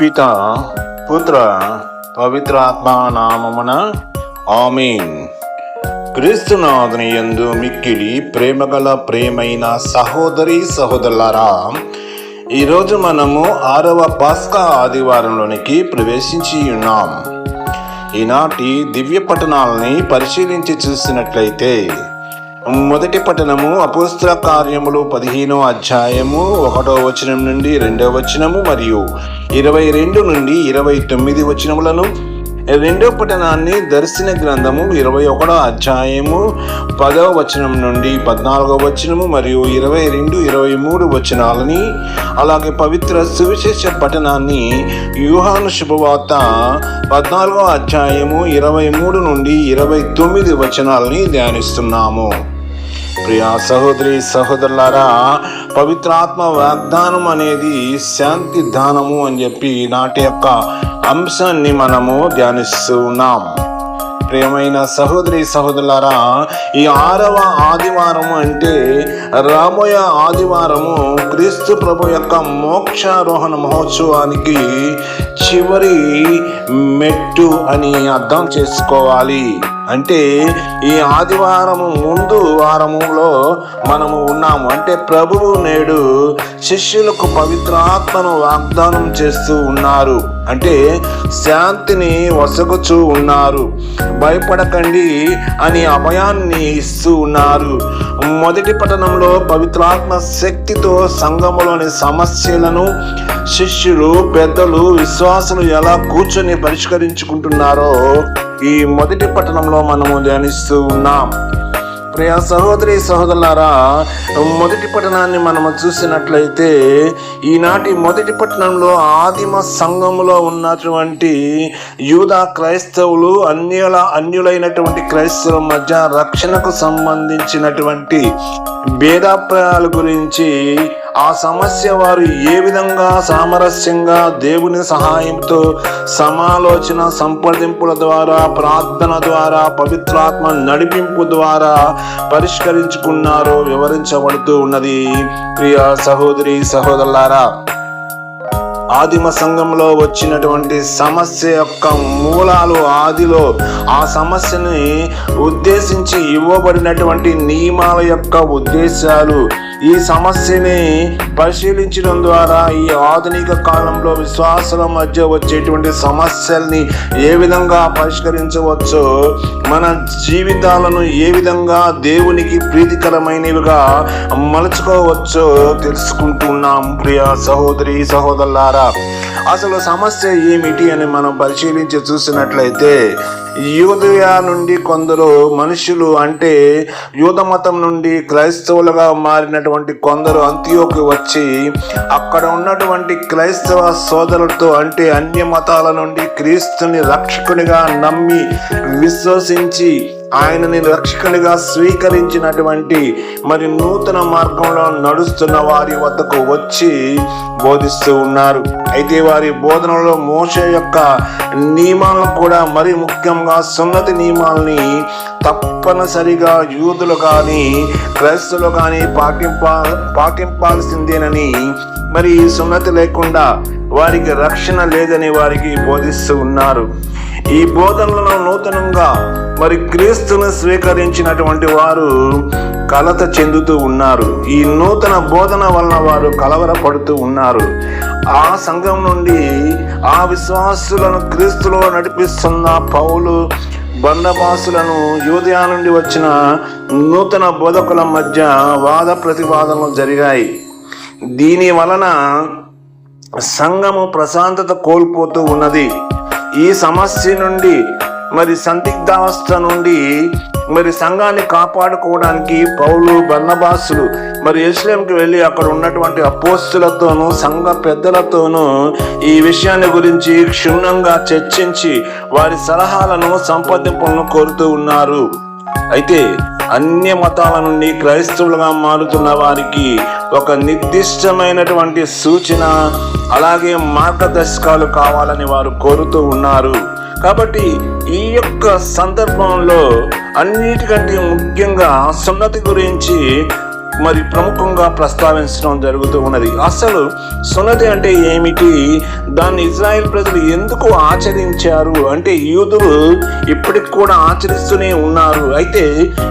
పిత పుత్ర పవిత్రాత్మ నామమున ఆమీన్. క్రీస్తునాథుని యందు మిక్కిలి ప్రేమగల ప్రేమైన సహోదరి సహోదరులారా ఈరోజు మనము ఆరవ పాస్కా ఆదివారంలోనికి ప్రవేశించి ఉన్నాం. ఈనాటి దివ్య పట్టణాలని పరిశీలించి చూసినట్లయితే మొదటి పట్టణము అపుస్త్ర కార్యములు పదిహేనో అధ్యాయము ఒకటో వచనం నుండి రెండో వచనము మరియు ఇరవై రెండు నుండి ఇరవై తొమ్మిది వచనములను. రెండో పట్టణాన్ని దర్శన గ్రంథము ఇరవై ఒకటో అధ్యాయము పదవ వచనం నుండి పద్నాలుగో వచనము మరియు ఇరవై రెండు ఇరవై మూడు వచనాలని అలాగే పవిత్ర సువిశేష పట్టణాన్ని వ్యూహాను శుభవార్త పద్నాలుగో అధ్యాయము ఇరవై మూడు నుండి ఇరవై తొమ్మిది వచనాలని ధ్యానిస్తున్నాము. ప్రియా సహోదరి సహోదరులారా పవిత్రాత్మ వాగ్దానం అనేది శాంతి దానము అని చెప్పి నాటి యొక్క అంశాన్ని మనము ధ్యానిస్తూ ఉన్నాం. ప్రియమైన సహోదరి సహోదరులారా ఈ ఆరవ ఆదివారము అంటే రాబోయే ఆదివారము క్రీస్తు ప్రభు యొక్క మోక్షారోహణ మహోత్సవానికి చివరి మెట్టు అని అర్థం చేసుకోవాలి. అంటే ఈ ఆదివారము ముందు వారములో మనము ఉన్నాము. అంటే ప్రభువు నేడు శిష్యులకు పవిత్రాత్మను వాగ్దానం చేస్తూ ఉన్నారు. అంటే శాంతిని వసగుచూ ఉన్నారు. భయపడకండి అని అభయాన్ని ఇస్తూ ఉన్నారు. మొదటి పట్టణంలో పవిత్రాత్మ శక్తితో సంఘములోని సమస్యలను శిష్యులు పెద్దలు విశ్వాసులు ఎలా కూర్చొని పరిష్కరించుకుంటున్నారో ఈ మొదటి పట్టణంలో మనము ధ్యానిస్తూ ఉన్నాం. ప్రియ సహోదరి సహోదరులారా మొదటి పట్టణాన్ని మనము చూసినట్లయితే ఈనాటి మొదటి పట్టణంలో ఆదిమ సంఘములో ఉన్నటువంటి యూదా క్రైస్తవులు అన్యుల అన్యులైనటువంటి క్రైస్తవుల మధ్య రక్షణకు సంబంధించినటువంటి భేదాప్రాయాల గురించి ఆ సమస్య వారు ఏ విధంగా సామరస్యంగా దేవుని సహాయంతో సమాలోచన సంప్రదింపుల ద్వారా ప్రార్థన ద్వారా పవిత్రాత్మ నడిపింపు ద్వారా పరిష్కరించుకున్నారో వివరించబడుతూ ఉన్నది. ప్రియ సహోదరి సహోదరులారా ఆదిమ సంఘంలో వచ్చినటువంటి సమస్య యొక్క మూలాలు ఆదిలో ఆ సమస్యని ఉద్దేశించి ఇవ్వబడినటువంటి నియమాల యొక్క ఉద్దేశాలు ఈ సమస్యని పరిశీలించడం ద్వారా ఈ ఆధునిక కాలంలో విశ్వాసాల మధ్య వచ్చేటువంటి సమస్యల్ని ఏ విధంగా పరిష్కరించవచ్చో మన జీవితాలను ఏ విధంగా దేవునికి ప్రీతికరమైనవిగా మలుచుకోవచ్చో తెలుసుకుంటున్నాం ప్రియ సహోదరి సహోదరులారా అసలు సమస్య ఏమిటి అని మనం పరిశీలించి చూసినట్లయితే యూదయ నుండి కొందరు మనుషులు అంటే యూద మతం నుండి క్రైస్తవులుగా ఉన్నటువంటి కొందరు అంత్యోకి వచ్చి అక్కడ ఉన్నటువంటి క్రైస్తవ సోదరులతో అంటే అన్య మతాల నుండి క్రీస్తుని రక్షకునిగా నమ్మి విశ్వసించి ఆయనని రక్షకునిగా స్వీకరించినటువంటి మరి నూతన మార్గంలో నడుస్తున్న వారి వద్దకు వచ్చి బోధిస్తూ ఉన్నారు. అయితే వారి బోధనలో మోస యొక్క నియమాలను కూడా మరి ముఖ్యంగా సున్నతి నియమాల్ని తప్పనిసరిగా యూదులు కానీ క్రైస్తులు కానీ పాటింపా పాటింపాల్సిందేనని మరి ఈ సున్నతి లేకుండా వారికి రక్షణ లేదని వారికి బోధిస్తూ ఉన్నారు. ఈ బోధనలను నూతనంగా మరి క్రీస్తును స్వీకరించినటువంటి వారు కలత చెందుతూ ఉన్నారు. ఈ నూతన బోధన వలన వారు కలవరపడుతూ ఉన్నారు. ఆ సంఘం నుండి ఆ విశ్వాసులను క్రీస్తులో నడిపిస్తున్న పౌలు బండబాసులను యూదయా నుండి వచ్చిన నూతన బోధకుల మధ్య వాద ప్రతివాదనలు జరిగాయి. దీని వలన సంఘము ప్రశాంతత కోల్పోతూ ఉన్నది. ఈ సమస్య నుండి మరి సందిగ్ధావస్థ నుండి మరి సంఘాన్ని కాపాడుకోవడానికి పౌలు బన్నబాసులు మరి ఎస్లేంకి వెళ్ళి అక్కడ ఉన్నటువంటి అపోస్తులతోనూ సంఘ పెద్దలతోనూ ఈ విషయాన్ని గురించి క్షుణ్ణంగా చర్చించి వారి సలహాలను సంపాదింపులను కోరుతూ ఉన్నారు. అయితే అన్య మతాల నుండి క్రైస్తవులుగా మారుతున్న వారికి ఒక నిర్దిష్టమైనటువంటి సూచన అలాగే మార్గదర్శకాలు కావాలని వారు కోరుతూ ఉన్నారు. కాబట్టి ఈ యొక్క సందర్భంలో అన్నిటికంటే ముఖ్యంగా సున్నతి గురించి మరి ప్రముఖంగా ప్రస్తావించడం జరుగుతూ ఉన్నది. అసలు సున్నతి అంటే ఏమిటి? దాన్ని ఇజ్రాయెల్ ప్రజలు ఎందుకు ఆచరించారు? అంటే యూదులు ఇప్పటికి కూడా ఆచరిస్తూనే ఉన్నారు. అయితే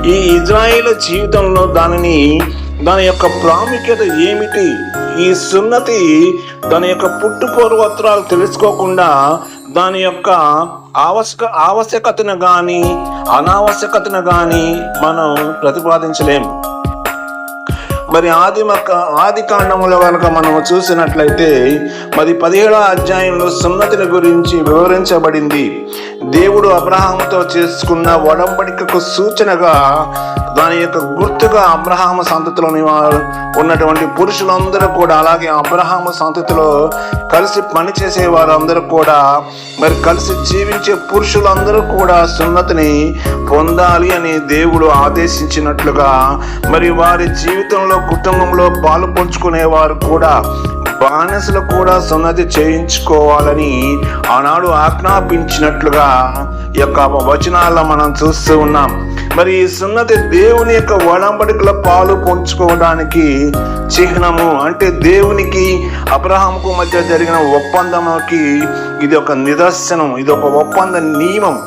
ఈ ఇజ్రాయెల్ జీవితంలో దానిని దాని యొక్క ప్రాముఖ్యత ఏమిటి? ఈ సున్నతి దాని యొక్క పుట్టు పూర్వత్రాలు తెలుసుకోకుండా దాని యొక్క ఆవశ్యక ఆవశ్యకతను కానీ అనావశ్యకతను కానీ మనం ప్రతిపాదించలేము మరి ఆది ఆది కాండముల కనుక మనం చూసినట్లయితే మరి పదిహేడో అధ్యాయంలో సున్నతిని గురించి వివరించబడింది. దేవుడు అబ్రహాముతో చేసుకున్న ఒడంబడికకు సూచనగా దాని యొక్క గుర్తుగా అబ్రహాము సంతతిలోని వారు ఉన్నటువంటి పురుషులందరూ కూడా అలాగే అబ్రహాము సంతతిలో కలిసి పనిచేసే వారందరూ కూడా మరి కలిసి జీవించే పురుషులందరూ కూడా సున్నతిని పొందాలి అని దేవుడు ఆదేశించినట్లుగా మరి వారి జీవితంలో కుటుంబంలో పాలు పంచుకునేవారు కూడా బానిసలు కూడా సున్నతి చేయించుకోవాలని ఆనాడు ఆజ్ఞాపించినట్లుగా ఈ యొక్క వచనాల్లో మనం చూస్తూ ఉన్నాం. మరి ఈ సున్నతి దేవుని యొక్క వడంబడికల పాలు పంచుకోవడానికి చిహ్నము అంటే దేవునికి అబ్రహాంకు మధ్య జరిగిన ఒప్పందంకి ఇది ఒక నిదర్శనం ఇది ఒక ఒప్పంద నియమం.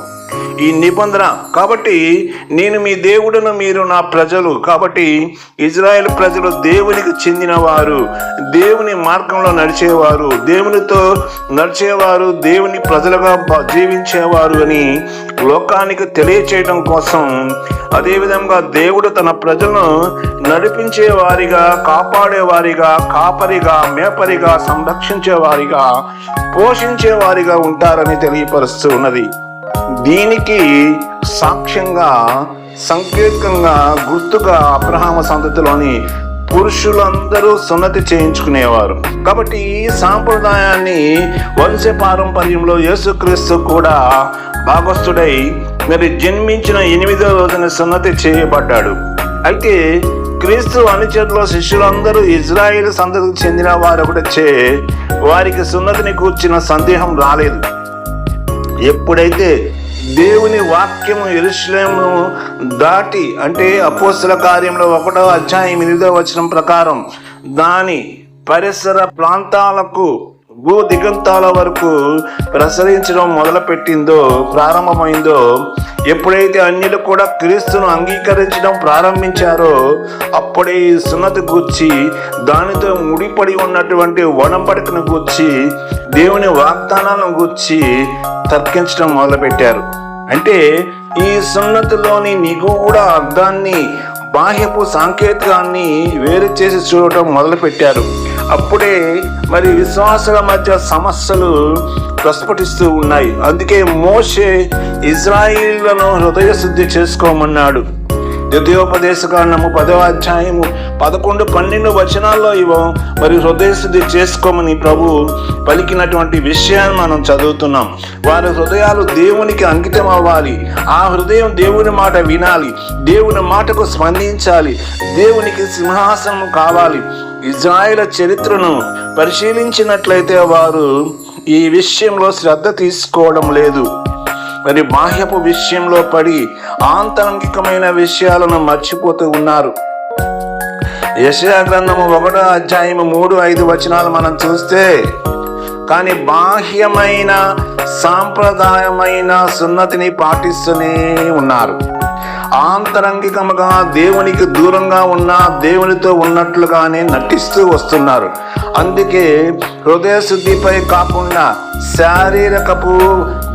ఈ నిబంధన. కాబట్టి నేను మీ దేవుడును మీరు నా ప్రజలు. కాబట్టి ఇజ్రాయెల్ ప్రజలు దేవునికి చెందినవారు దేవుని మార్గంలో నడిచేవారు దేవునితో నడిచేవారు దేవుని ప్రజలుగా జీవించేవారు అని లోకానికి తెలియచేయడం కోసం అదేవిధంగా దేవుడు తన ప్రజలను నడిపించేవారిగా కాపాడేవారిగా కాపరిగా మేపరిగా సంరక్షించేవారిగా పోషించేవారిగా ఉంటారని తెలియపరుస్తూ ఉన్నది దీనికి సాక్ష్యంగా సంకేతంగా గుర్తుగా అబ్రహామ సంతతిలోని పురుషులందరూ సున్నతి చేయించుకునేవారు. కాబట్టి ఈ సాంప్రదాయాన్ని వంశ పారంపర్యంలో యేసుక్రీస్తు కూడా భాగస్థుడై మరి జన్మించిన ఎనిమిదో రోజున సున్నతి చేయబడ్డాడు. అయితే క్రీస్తు అనుచరులో శిష్యులందరూ ఇజ్రాయిల్ సంతతికి చెందిన వారు వారికి సున్నతిని కూర్చిన సందేహం రాలేదు. ఎప్పుడైతే దేవుని వాక్యము ఎరుశ్లేము దాటి అంటే అపోస్తుల కార్యంలో ఒకటో అధ్యాయం ఎనిమిదో వచనం ప్రకారం దాని పరిసర ప్రాంతాలకు భూ దిగంతాల వరకు ప్రసరించడం మొదలుపెట్టిందో ప్రారంభమైందో ఎప్పుడైతే అన్యులు కూడా క్రీస్తును అంగీకరించడం ప్రారంభించారో అప్పుడే ఈ సున్నతి గూర్చి దానితో ముడిపడి ఉన్నటువంటి వడంబడికను గూర్చి దేవుని వాగ్దానాలను గూర్చి తర్కించడం మొదలుపెట్టారు. అంటే ఈ సున్నతిలోని నిగూఢ అర్థాన్ని బాహ్యపు సాంకేతికాన్ని వేరు చేసి చూడటం మొదలుపెట్టారు. అప్పుడే మరి విశ్వాసాల మధ్య సమస్యలు ప్రస్ఫుటిస్తూ ఉన్నాయి. అందుకే మోషే ఇజ్రాయిళ్ళను హృదయ శుద్ధి చేసుకోమన్నాడు. ద్వితీయోపదేశ పదో పదవ అధ్యాయము పదకొండు పన్నెండు వచనాల్లో ఇవో మరి హృదయ శుద్ధి చేసుకోమని ప్రభు పలికినటువంటి విషయాన్ని మనం చదువుతున్నాం. వారి హృదయాలు దేవునికి అంకితం అవ్వాలి ఆ హృదయం దేవుని మాట వినాలి. దేవుని మాటకు స్పందించాలి. దేవునికి సింహాసనం కావాలి. ఇజ్రాయిల చరిత్రను పరిశీలించినట్లయితే వారు ఈ విషయంలో శ్రద్ధ తీసుకోవడం లేదు. మరి బాహ్యపు విషయంలో పడి ఆంతరంగికమైన విషయాలను మర్చిపోతూ ఉన్నారు. యశయా గ్రంథము ఒకటో అధ్యాయము మూడు ఐదు వచనాలు మనం చూస్తే కానీ బాహ్యమైన సాంప్రదాయమైన సున్నతిని పాటిస్తూనే ఉన్నారు. ఆంతరంగికముగా దేవునికి దూరంగా ఉన్న దేవునితో ఉన్నట్లుగానే నటిస్తూ వస్తున్నారు. అందుకే హృదయ శుద్ధిపై కాకుండా శారీరకపు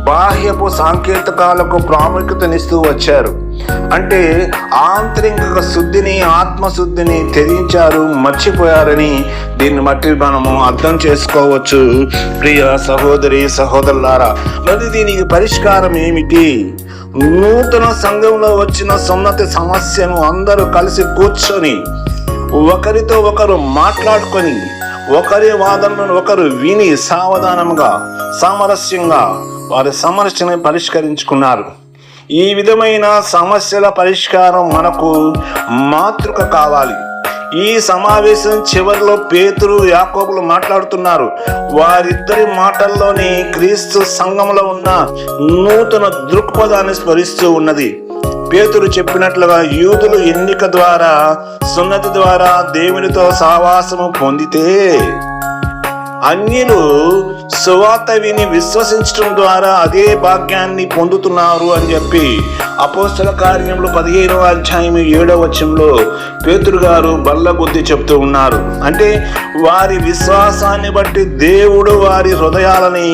బాహ్యపు సాంకేతికాలకు ప్రాముఖ్యతనిస్తూ వచ్చారు. అంటే ఆంతరిక శుద్ధిని ఆత్మశుద్ధిని త్యజించారు మర్చిపోయారని దీన్ని బట్టి మనము అర్థం చేసుకోవచ్చు. ప్రియ సహోదరి సహోదరులారా మరి దీనికి పరిష్కారం ఏమిటి? నూతన సంఘంలో వచ్చిన సున్నతి సమస్యను అందరూ కలిసి కూర్చొని ఒకరితో ఒకరు మాట్లాడుకొని ఒకరి వాదనను ఒకరు విని సావధానంగా సామరస్యంగా వారి సమస్యను పరిష్కరించుకున్నారు. ఈ విధమైన సమస్యల పరిష్కారం మనకు మాతృక కావాలి. ఈ సమావేశం చివరిలో పేతురు యాకోబులు మాట్లాడుతున్నారు. వారిద్దరి మాటల్లోని క్రీస్తు సంఘంలో ఉన్న నూతన దృక్పథాన్ని స్మరిస్తూ ఉన్నది. పేతురు చెప్పినట్లుగా యూదులు ఎన్నిక ద్వారా సున్నతి ద్వారా దేవునితో సావాసము పొందితే అన్యులు సువార్త విని విశ్వసించడం ద్వారా అదే భాగ్యాన్ని పొందుతున్నారు అని చెప్పి అపోస్తల కార్యంలో పదిహేనవ అధ్యాయం ఏడవ వచనంలో పేతురు గారు బల్ల బుద్ధి చెప్తూ ఉన్నారు. అంటే వారి విశ్వాసాన్ని బట్టి దేవుడు వారి హృదయాలని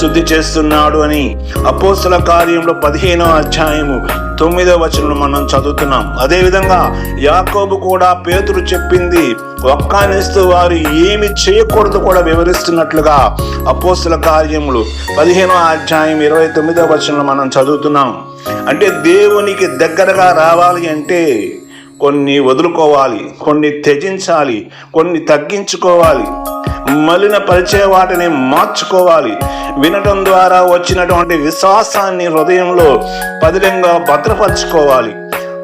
శుద్ధి చేస్తున్నాడు అని అపోస్తల కార్యంలో పదిహేనవ అధ్యాయము తొమ్మిదవ వచనం మనం చదువుతున్నాం. అదేవిధంగా యాకోబు కూడా పేతురు చెప్పింది ఒక్కానిస్తూ వారు ఏమి చేయకూడదు కూడా వివరిస్తున్నట్లుగా అపోస్తుల కార్యములు. పదిహేనో అధ్యాయం ఇరవై తొమ్మిదవ వచనంలో మనం చదువుతున్నాం. అంటే దేవునికి దగ్గరగా రావాలి అంటే కొన్ని వదులుకోవాలి కొన్ని త్యజించాలి కొన్ని తగ్గించుకోవాలి. మలినపరిచే వాటిని మార్చుకోవాలి. వినటం ద్వారా వచ్చినటువంటి విశ్వాసాన్ని హృదయంలో పదిలంగా భద్రపరచుకోవాలి.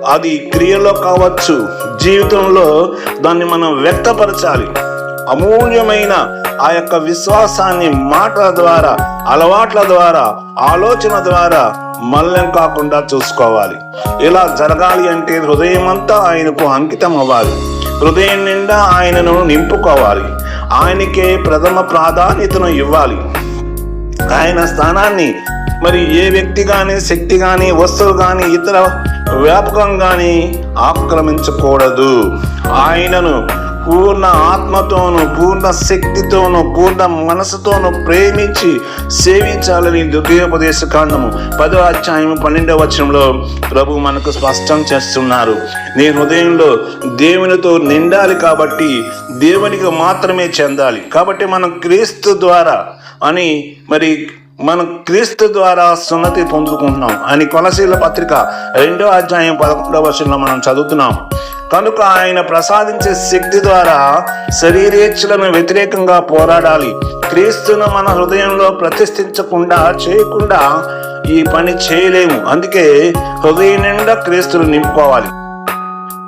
అది క్రియలో కావచ్చు జీవితంలో దాన్ని మనం వ్యక్తపరచాలి. అమూల్యమైన ఆ యొక్క విశ్వాసాన్ని మాటల ద్వారా అలవాట్ల ద్వారా ఆలోచన ద్వారా మల్లం కాకుండా చూసుకోవాలి. ఇలా జరగాలి అంటే హృదయం అంతా ఆయనకు అంకితం అవ్వాలి హృదయం నిండా ఆయనను నింపుకోవాలి. ఆయనకే ప్రథమ ప్రాధాన్యతను ఇవ్వాలి. ఆయన స్థానాన్ని మరి ఏ వ్యక్తి కానీ శక్తి కానీ వస్తువు కానీ ఇతర వ్యాపకం కానీ ఆక్రమించకూడదు. ఆయనను పూర్ణ ఆత్మతోను పూర్ణ శక్తితోను పూర్ణ మనసుతోను ప్రేమించి సేవించాలని ద్వితీయోపదేశ కాండము. పదో అధ్యాయం పన్నెండవ వచనంలో ప్రభు మనకు స్పష్టం చేస్తున్నారు. నీ హృదయంలో దేవునితో నిండాలి కాబట్టి దేవునికి మాత్రమే చెందాలి. కాబట్టి మనం క్రీస్తు ద్వారా అని మరి మనం క్రీస్తు ద్వారా సున్నతి పొందుకుంటున్నాం. అని కొలసీల పత్రిక రెండో అధ్యాయం పదకొండవ వర్షంలో మనం చదువుతున్నాం. కనుక ఆయన ప్రసాదించే శక్తి ద్వారా శరీరేచ్ఛలను వ్యతిరేకంగా పోరాడాలి. క్రీస్తును మన హృదయంలో ప్రతిష్ఠించకుండా చేయకుండా ఈ పని చేయలేము. అందుకే హృదయం నిండా క్రీస్తులు నింపుకోవాలి.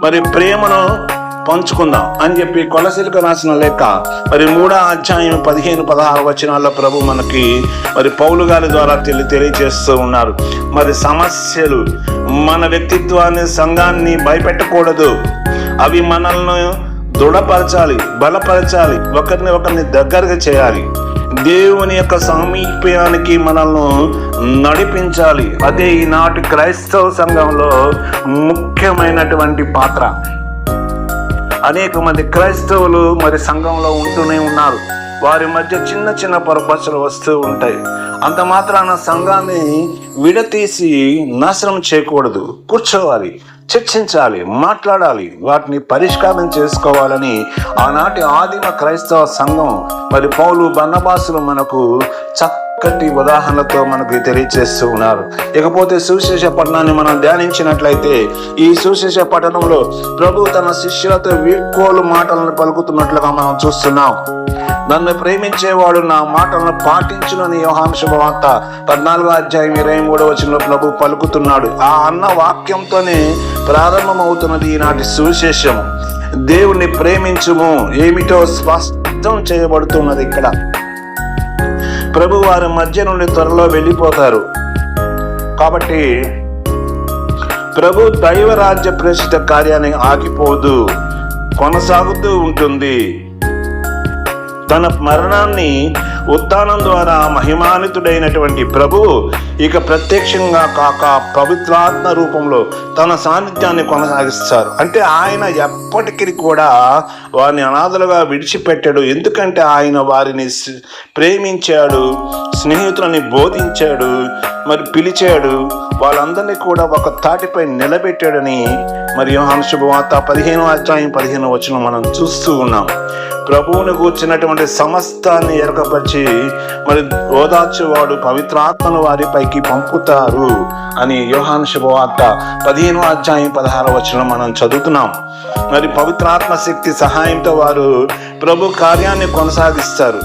మరి ప్రేమను పంచుకుందాం అని చెప్పి కొలసీలకు రాసిన లేఖ. మరి మూడో అధ్యాయం పదిహేను పదహారు వచనాల్లో ప్రభు మనకి మరి పౌలు గారి ద్వారా తెలి తెలియజేస్తూ ఉన్నారు. మరి సమస్యలు మన వ్యక్తిత్వాన్ని సంఘాన్ని భయపెట్టకూడదు. అవి మనల్ని దృఢపరచాలి బలపరచాలి ఒకరిని ఒకరిని దగ్గరగా చేయాలి. దేవుని యొక్క సామీప్యానికి మనల్ని నడిపించాలి. అదే ఈనాటి క్రైస్తవ సంఘంలో ముఖ్యమైనటువంటి పాత్ర. అనేక మంది క్రైస్తవులు మరి సంఘంలో ఉంటూనే ఉన్నారు. వారి మధ్య చిన్న చిన్న పొరపచ్చలు వస్తూ ఉంటాయి. అంత మాత్రాన సంఘాన్ని విడతీసి నాశనం చేయకూడదు. కూర్చోవాలి చర్చించాలి మాట్లాడాలి వాటిని పరిష్కారం చేసుకోవాలని ఆనాటి ఆదిమ క్రైస్తవ సంఘం మరి పౌలు బన్నబాసులు మనకు చక్క చక్కటి ఉదాహరణలతో మనకు తెలియజేస్తూ ఉన్నారు. ఇకపోతే సువిశేష పట్టణాన్ని మనం ధ్యానించినట్లయితే ఈ సువిశేష పట్టణంలో ప్రభు తన శిష్యులతో వీడ్కోలు మాటలను పలుకుతున్నట్లుగా మనం చూస్తున్నాం. నన్ను ప్రేమించేవాడు నా మాటలను పాటించునని యోహాను పద్నాలుగో అధ్యాయం ఇరవై మూడో వచ్చిన ప్రభు పలుకుతున్నాడు. ఆ అన్న వాక్యంతోనే ప్రారంభమవుతున్నది ఈనాటి సువిశేషం. దేవుణ్ణి ప్రేమించుము ఏమిటో స్పష్టం చేయబడుతున్నది ఇక్కడ. ప్రభు వారి మధ్య నుండి త్వరలో వెళ్ళిపోతారు. కాబట్టి ప్రభు దైవరాజ్య ప్రసిద్ధ కార్యాన్ని ఆగిపోదు కొనసాగుతూ ఉంటుంది. తన మరణాన్ని ఉత్థానం ద్వారా మహిమానితుడైనటువంటి ప్రభు ఇక ప్రత్యక్షంగా కాక పవిత్రాత్మ రూపంలో తన సాన్నిధ్యాన్ని కొనసాగిస్తారు. అంటే ఆయన ఎప్పటికీ కూడా వారిని అనాథలుగా విడిచిపెట్టాడు. ఎందుకంటే ఆయన వారిని ప్రేమించాడు స్నేహితులని బోధించాడు మరి పిలిచాడు. వాళ్ళందరినీ కూడా ఒక తాటిపై నిలబెట్టాడని మరి యోహాను శుభవార్త పదిహేను అధ్యాయం పదిహేను వచ్చిన మనం చూస్తూ ఉన్నాం. ప్రభువుని కూర్చున్నటువంటి సమస్తాన్ని ఎరకపరిచి మరి ఓదార్చేవాడు పవిత్రాత్మను వారిపైకి పంపుతారు అని యోహాన్ శుభవార్త పదిహేను అధ్యాయం పదహారు వచ్చిన మనం చదువుతున్నాం. మరి పవిత్రాత్మ శక్తి సహాయంతో వారు ప్రభు కార్యాన్ని కొనసాగిస్తారు.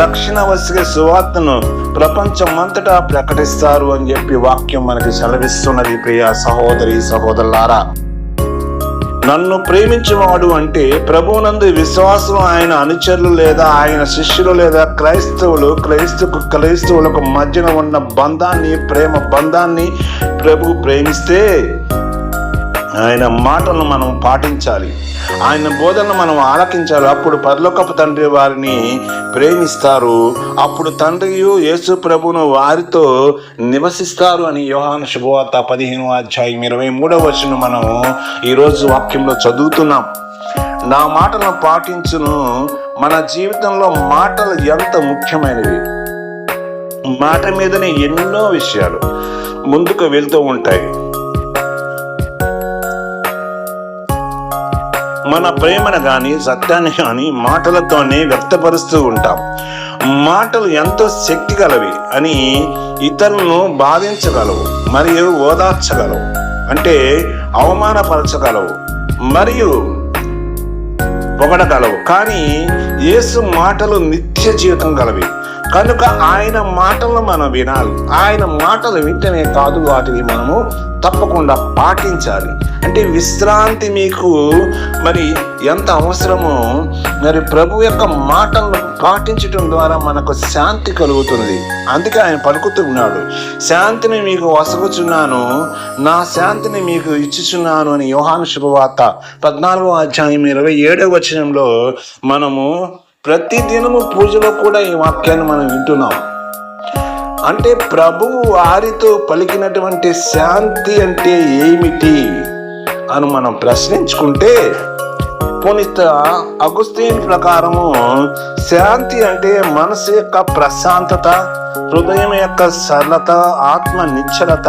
రక్షణ వసిగే సువార్తను ప్రపంచమంతటా ప్రకటిస్తారు అని చెప్పి వాక్యం మనకి సెలవిస్తున్నది ప్రియ సహోదరి సహోదరులారా. నన్ను ప్రేమించేవాడు అంటే ప్రభువునందు విశ్వాసం ఆయన అనుచరులు లేదా ఆయన శిష్యులు లేదా క్రైస్తవులు క్రైస్తవ క్రైస్తవులకు మధ్యన ఉన్న బంధాన్ని ప్రేమ బంధాన్ని ప్రభు ప్రేమిస్తే ఆయన మాటలను మనం పాటించాలి. ఆయన బోధనను మనం ఆలకించాలి. అప్పుడు పరలోకపు తండ్రి వారిని ప్రేమిస్తారు. అప్పుడు తండ్రియు యేసు ప్రభును వారితో నివసిస్తారు అని యోహాను శుభవార్త పదిహేను అధ్యాయం ఇరవై మూడవ వచ్చిన మనం ఈరోజు వాక్యంలో చదువుతున్నాం. నా మాటలను పాటించును. మన జీవితంలో మాటలు ఎంత ముఖ్యమైనవి? మాట మీదనే ఎన్నో విషయాలు ముందుకు వెళ్తూ ఉంటాయి. మన ప్రేమను కానీ సత్యాన్ని కానీ మాటలతోనే వ్యక్తపరుస్తూ ఉంటాం. మాటలు ఎంతో శక్తి గలవి అని ఇతరులను బాధించగలవు మరియు ఓదార్చగలవు అంటే అవమానపరచగలవు మరియు పొగడగలవు. కానీ యేసు మాటలు నిత్య జీవితం గలవి. కనుక ఆయన మాటలను మనం వినాలి. ఆయన మాటలు వింటనే కాదు వాటిని మనము తప్పకుండా పాటించాలి. అంటే విశ్రాంతి మీకు మరి ఎంత అవసరమో మరి ప్రభు యొక్క మాటలను పాటించడం ద్వారా మనకు శాంతి కలుగుతుంది. అందుకే ఆయన పలుకుతున్నాడు శాంతిని మీకు వసగుచున్నాను నా శాంతిని మీకు ఇచ్చుచున్నాను అని యోహాను శుభవార్త పద్నాలుగో అధ్యాయం ఇరవై ఏడవ వచనంలో మనము ప్రతి దినము పూజలో కూడా ఈ వాక్యాన్ని మనం వింటున్నాం. అంటే ప్రభువు వారితో పలికినటువంటి శాంతి అంటే ఏమిటి అని మనం ప్రశ్నించుకుంటే పునిత అగుస్తీన్ ప్రకారము శాంతి అంటే మనసు యొక్క ప్రశాంతత హృదయం యొక్క సరళత ఆత్మ నిశ్చలత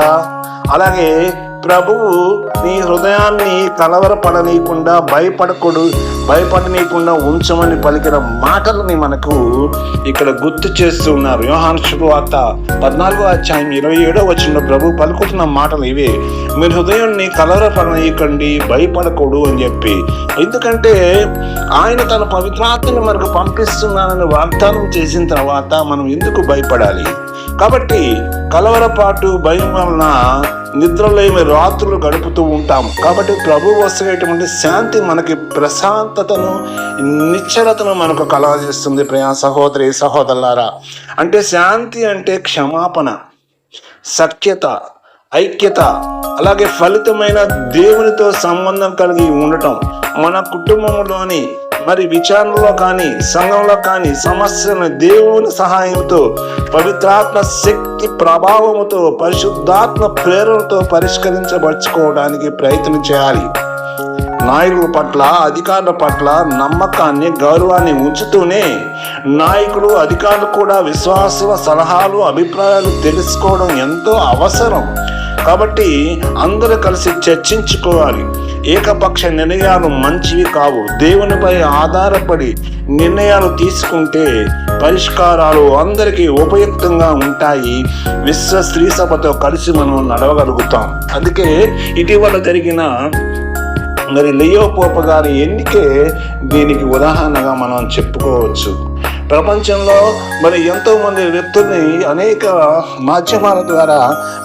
అలాగే ప్రభువు నీ హృదయాన్ని కలవరపడనీయకుండా భయపడకూడు భయపడనీయకుండా ఉంచమని పలికిన మాటలని మనకు ఇక్కడ గుర్తు చేస్తున్నారు యోహాను శుభవార్త పద్నాలుగో అధ్యాయం ఇరవై ఏడో వచ్చిన ప్రభు పలుకుతున్న మాటలు ఇవే. మీ హృదయాన్ని కలవరపడనీయకండి భయపడకూడు అని చెప్పి. ఎందుకంటే ఆయన తన పవిత్రాత్మని మనకు పంపిస్తున్నానని వాగ్దానం చేసిన తర్వాత మనం ఎందుకు భయపడాలి? కాబట్టి కలవరపాటు భయం వలన నిద్రలేమి రాత్రులు గడుపుతూ ఉంటాం కాబట్టి ప్రభు వస్తున్నటువంటి శాంతి మనకి ప్రశాంతతను నిశ్చలతను మనకు కలగజేస్తుంది ప్రియా సహోదరి సహోదరులారా. అంటే శాంతి అంటే క్షమాపణ సఖ్యత ఐక్యత అలాగే ఫలితమైన దేవునితో సంబంధం కలిగి ఉండటం మన కుటుంబంలోని మరి విచారణలో కానీ సంఘంలో కానీ సమస్యలను దేవుని సహాయంతో పవిత్రాత్మ శక్తి ప్రభావముతో పరిశుద్ధాత్మ ప్రేరణతో పరిష్కరించబడుచుకోవడానికి ప్రయత్నం చేయాలి. నాయకుల పట్ల అధికారుల పట్ల నమ్మకాన్ని గౌరవాన్ని ఉంచుతూనే నాయకులు అధికారులు కూడా విశ్వాసుల సలహాలు అభిప్రాయాలు తెలుసుకోవడం ఎంతో అవసరం. కాబట్టి అందరూ కలిసి చర్చించుకోవాలి. ఏకపక్ష నిర్ణయాలు మంచివి కావు. దేవునిపై ఆధారపడి నిర్ణయాలు తీసుకుంటే పరిష్కారాలు అందరికీ ఉపయుక్తంగా ఉంటాయి. విశ్వ స్త్రీ సభతో కలిసి మనం నడవగలుగుతాం. అందుకే ఇటీవల జరిగిన మరి లియో పోప గారి ఎన్నికే దీనికి ఉదాహరణగా మనం చెప్పుకోవచ్చు. ప్రపంచంలో మరి ఎంతో మంది వ్యక్తుల్ని అనేక మాధ్యమాల ద్వారా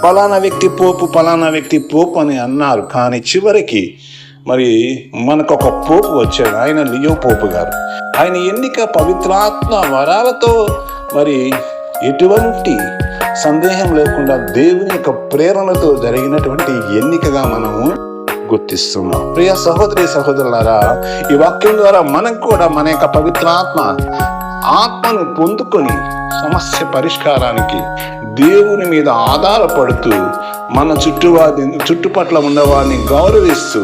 పలానా వ్యక్తి పోపు పలానా వ్యక్తి పోపు అని అన్నారు. కానీ చివరికి మరి మనకు ఒక పోపు వచ్చాడు. ఆయన లియో పోపు గారు. ఆయన ఎన్నిక పవిత్రాత్మ వరాలతో మరి ఎటువంటి సందేహం లేకుండా దేవుని యొక్క ప్రేరణతో జరిగినటువంటి ఎన్నికగా మనము గుర్తిస్తున్నాం. ప్రియ సహోదరి సహోదరులారా ఈ వాక్యం ద్వారా మనకు కూడా మన యొక్క పవిత్రాత్మ ఆత్మను పొందుకొని సమస్య పరిష్కారానికి దేవుని మీద ఆధారపడుతూ మన చుట్టువాది చుట్టుపట్ల ఉన్నవారిని గౌరవిస్తూ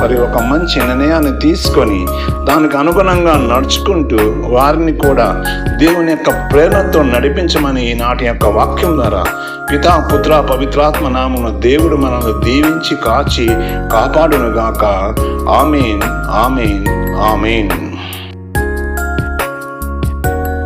మరి ఒక మంచి నిర్ణయాన్ని తీసుకొని దానికి అనుగుణంగా నడుచుకుంటూ వారిని కూడా దేవుని యొక్క ప్రేరణతో నడిపించమని ఈనాటి యొక్క వాక్యం ద్వారా పితా పుత్ర పవిత్రాత్మ నామను దేవుడు మనల్ని దీవించి కాచి కాపాడునుగాక. Amen amen amen.